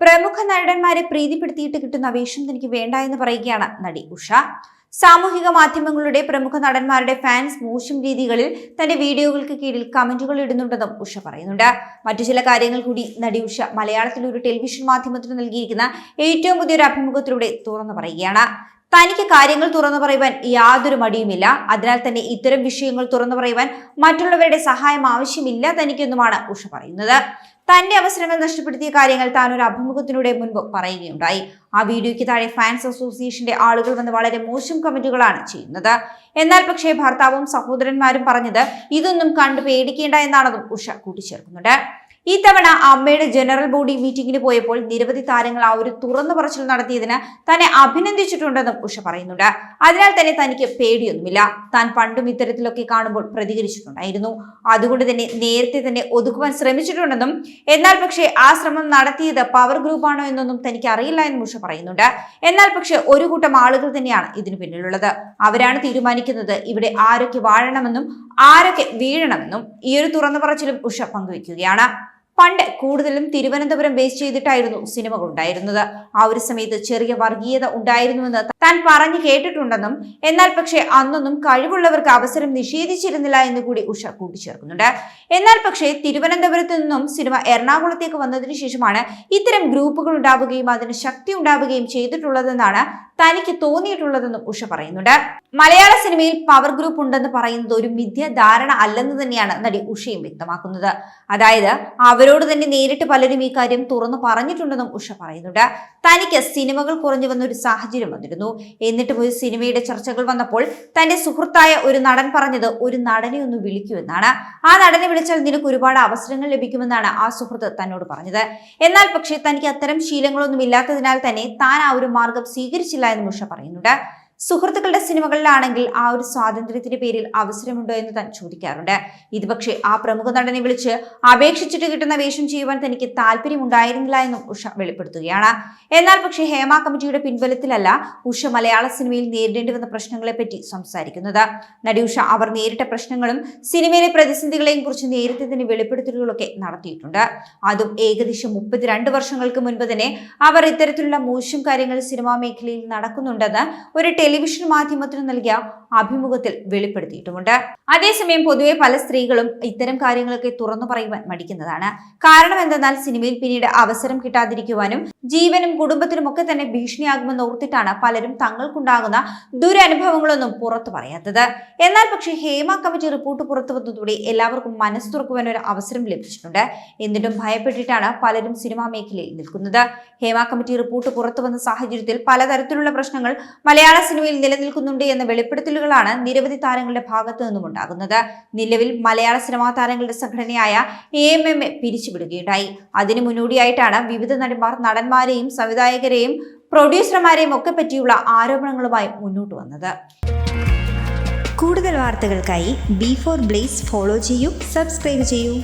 പ്രമുഖ നടന്മാരെ പ്രീതിപ്പെടുത്തിയിട്ട് കിട്ടുന്ന വേഷം തനിക്ക് വേണ്ട എന്ന് പറയുകയാണ് നടി ഉഷ. സാമൂഹിക മാധ്യമങ്ങളുടെ പ്രമുഖ നടന്മാരുടെ ഫാൻസ് മോശം രീതികളിൽ തന്റെ വീഡിയോകൾക്ക് കീഴിൽ കമന്റുകൾ ഇടുന്നുണ്ടെന്നും ഉഷ പറയുന്നുണ്ട്. മറ്റു ചില കാര്യങ്ങൾ കൂടി നടി ഉഷ മലയാളത്തിൽ ഒരു ടെലിവിഷൻ മാധ്യമത്തിന് നൽകിയിരിക്കുന്ന ഏറ്റവും പുതിയൊരു അഭിമുഖത്തിലൂടെ തുറന്നു പറയുകയാണ്. തനിക്ക് കാര്യങ്ങൾ തുറന്നു പറയുവാൻ യാതൊരു മടിയുമില്ല. അതിനാൽ തന്നെ ഇത്തരം വിഷയങ്ങൾ തുറന്നു പറയുവാൻ മറ്റുള്ളവരുടെ സഹായം ആവശ്യമില്ല തനിക്കെന്നുമാണ് ഉഷ പറയുന്നത്. തന്റെ അവസരങ്ങൾ നഷ്ടപ്പെടുത്തിയ കാര്യങ്ങൾ താൻ ഒരു അഭിമുഖത്തിലൂടെ മുൻപ് പറയുകയുണ്ടായി. ആ വീഡിയോയ്ക്ക് താഴെ ഫാൻസ് അസോസിയേഷന്റെ ആളുകൾ വന്ന് വളരെ മോശം കമന്റുകളാണ് ചെയ്യുന്നത്. എന്നാൽ പക്ഷേ ഭർത്താവും സഹോദരന്മാരും പറഞ്ഞത് ഇതൊന്നും കണ്ടു പേടിക്കേണ്ട എന്നാണെന്നും ഉഷ കൂട്ടിച്ചേർക്കുന്നുണ്ട്. ഇത്തവണ അമ്മയുടെ ജനറൽ ബോഡി മീറ്റിംഗിന് പോയപ്പോൾ നിരവധി താരങ്ങൾ ആ ഒരു തുറന്നു പറച്ചിൽ നടത്തിയതിന് തന്നെ അഭിനന്ദിച്ചിട്ടുണ്ടെന്നും ഉഷ പറയുന്നുണ്ട്. അതിനാൽ തന്നെ തനിക്ക് പേടിയൊന്നുമില്ല. താൻ പണ്ടും ഇത്തരത്തിലൊക്കെ കാണുമ്പോൾ പ്രതികരിച്ചിട്ടുണ്ടായിരുന്നു. അതുകൊണ്ട് തന്നെ നേരത്തെ തന്നെ ഒതുക്കുവാൻ ശ്രമിച്ചിട്ടുണ്ടെന്നും എന്നാൽ പക്ഷേ ആ ശ്രമം നടത്തിയത് പവർ ഗ്രൂപ്പാണോ എന്നൊന്നും തനിക്ക് അറിയില്ല എന്നും ഉഷ പറയുന്നുണ്ട്. എന്നാൽ പക്ഷേ ഒരു കൂട്ടം ആളുകൾ തന്നെയാണ് ഇതിനു പിന്നിലുള്ളത്. അവരാണ് തീരുമാനിക്കുന്നത് ഇവിടെ ആരൊക്കെ വാഴണമെന്നും ആരൊക്കെ വീഴണമെന്നും ഈ ഒരു തുറന്നു പറച്ചിലും ഉഷ പങ്കുവെക്കുകയാണ്. പണ്ട് കൂടുതലും തിരുവനന്തപുരം ബേസ് ചെയ്തിട്ടായിരുന്നു സിനിമകൾ ഉണ്ടായിരുന്നത് ആ ഒരു സമയത്ത് ചെറിയ വർഗീയത ഉണ്ടായിരുന്നുവെന്ന് താൻ പറഞ്ഞു കേട്ടിട്ടുണ്ടെന്നും എന്നാൽ പക്ഷേ അന്നൊന്നും കഴിവുള്ളവർക്ക് അവസരം നിഷേധിച്ചിരുന്നില്ല എന്ന് കൂടി ഉഷ കൂട്ടിച്ചേർക്കുന്നുണ്ട്. എന്നാൽ പക്ഷേ തിരുവനന്തപുരത്ത് നിന്നും സിനിമ എറണാകുളത്തേക്ക് വന്നതിന് ശേഷമാണ് ഇത്തരം ഗ്രൂപ്പുകൾ ഉണ്ടാവുകയും അതിന് ശക്തി ഉണ്ടാവുകയും ചെയ്തിട്ടുള്ളതെന്നാണ് തനിക്ക് തോന്നിയിട്ടുള്ളതെന്നും ഉഷ പറയുന്നുണ്ട്. മലയാള സിനിമയിൽ പവർ ഗ്രൂപ്പ് ഉണ്ടെന്ന് പറയുന്നത് ഒരു മിഥ്യ ധാരണ അല്ലെന്ന് തന്നെയാണ് നടി ഉഷയും വ്യക്തമാക്കുന്നത്. അതായത് അവരോട് തന്നെ നേരിട്ട് പലരും ഈ കാര്യം തുറന്നു പറഞ്ഞിട്ടുണ്ടെന്നും ഉഷ പറയുന്നുണ്ട്. തനിക്ക് സിനിമകൾ കുറഞ്ഞു വന്ന ഒരു സാഹചര്യം വന്നിരുന്നു. എന്നിട്ട് ഒരു സിനിമയുടെ ചർച്ചകൾ വന്നപ്പോൾ തന്റെ സുഹൃത്തായ ഒരു നടൻ പറഞ്ഞത് ഒരു നടനെ ഒന്ന് വിളിക്കുമെന്നാണ്. ആ നടനെ വിളിച്ചാൽ നിനക്ക് ഒരുപാട് അവസരങ്ങൾ ലഭിക്കുമെന്നാണ് ആ സുഹൃത്ത് തന്നോട് പറഞ്ഞത്. എന്നാൽ പക്ഷേ തനിക്ക് അത്തരം ശീലങ്ങളൊന്നും ഇല്ലാത്തതിനാൽ തന്നെ താൻ ആ ഒരു മാർഗം സ്വീകരിച്ചില്ല എന്നും മുഷ പറയുന്നുണ്ട്. സുഹൃത്തുക്കളുടെ സിനിമകളിലാണെങ്കിൽ ആ ഒരു സ്വാതന്ത്ര്യത്തിന്റെ പേരിൽ അവസരമുണ്ടോ എന്ന് താൻ ചോദിക്കാറുണ്ട്. ഇത് പക്ഷേ ആ പ്രമുഖ നടനെ വിളിച്ച് അപേക്ഷിച്ചിട്ട് കിട്ടുന്ന വേഷം ചെയ്യുവാൻ തനിക്ക് താല്പര്യമുണ്ടായിരുന്നില്ല എന്നും ഉഷ വെളിപ്പെടുത്തുകയാണ്. എന്നാൽ പക്ഷേ ഹേമ കമ്മിറ്റിയുടെ പിൻബലത്തിലല്ല ഉഷ മലയാള സിനിമയിൽ നേരിടേണ്ടി വന്ന പ്രശ്നങ്ങളെ പറ്റി സംസാരിക്കുന്നത്. നടി ഉഷ അവർ നേരിട്ട പ്രശ്നങ്ങളും സിനിമയിലെ പ്രതിസന്ധികളെയും കുറിച്ച് നേരത്തെ തന്നെ വെളിപ്പെടുത്തലുകളൊക്കെ നടത്തിയിട്ടുണ്ട്. അതും ഏകദേശം മുപ്പത്തിരണ്ട് വർഷങ്ങൾക്ക് മുൻപ് തന്നെ അവർ ഇത്തരത്തിലുള്ള മോശം കാര്യങ്ങൾ സിനിമാ മേഖലയിൽ നടക്കുന്നുണ്ടെന്ന് ഒരു ടെലിവിഷൻ മാധ്യമത്തിനു നൽകിയ അഭിമുഖത്തിൽ വെളിപ്പെടുത്തിയിട്ടുമുണ്ട്. അതേസമയം പൊതുവെ പല സ്ത്രീകളും ഇത്തരം കാര്യങ്ങളൊക്കെ തുറന്നു പറയുവാൻ മടിക്കുന്നതാണ്. കാരണം എന്തെന്നാൽ സിനിമയിൽ പിന്നീട് അവസരം കിട്ടാതിരിക്കുവാനും ജീവനും കുടുംബത്തിനും ഒക്കെ തന്നെ ഭീഷണിയാകുമെന്ന് ഓർത്തിട്ടാണ് പലരും തങ്ങൾക്കുണ്ടാകുന്ന ദുരനുഭവങ്ങളൊന്നും പുറത്തു പറയാത്തത്. എന്നാൽ പക്ഷേ ഹേമ കമ്മിറ്റി റിപ്പോർട്ട് പുറത്തു വന്നതോടെ എല്ലാവർക്കും മനസ്സ് തുറക്കുവാൻ ഒരു അവസരം ലഭിച്ചിട്ടുണ്ട്. എന്നിട്ടും ഭയപ്പെട്ടിട്ടാണ് പലരും സിനിമാ മേഖലയിൽ നിൽക്കുന്നത്. ഹേമ കമ്മിറ്റി റിപ്പോർട്ട് പുറത്തു വന്ന സാഹചര്യത്തിൽ പലതരത്തിലുള്ള പ്രശ്നങ്ങൾ മലയാള സിനിമയിൽ നിലനിൽക്കുന്നുണ്ട് എന്ന വെളിപ്പെടുത്തലുകളാണ് നിരവധി താരങ്ങളുടെ ഭാഗത്തു നിന്നും ഉണ്ടാകുന്നത്. നിലവിൽ മലയാള സിനിമാ താരങ്ങളുടെ സംഘടനയായ എ എം എം എ പിരിച്ചുവിടുകയുണ്ടായി. അതിനു മുന്നോടിയായിട്ടാണ് വിവിധ നടിമാർ നടന്മാരെയും സംവിധായകരെയും പ്രൊഡ്യൂസർമാരെയും ഒക്കെ പറ്റിയുള്ള ആരോപണങ്ങളുമായി മുന്നോട്ട് വന്നത്. കൂടുതൽ വാർത്തകൾക്കായി ബി ഫോർ ബ്ലേസ് ഫോളോ ചെയ്യൂ സബ്സ്ക്രൈബ് ചെയ്യൂ.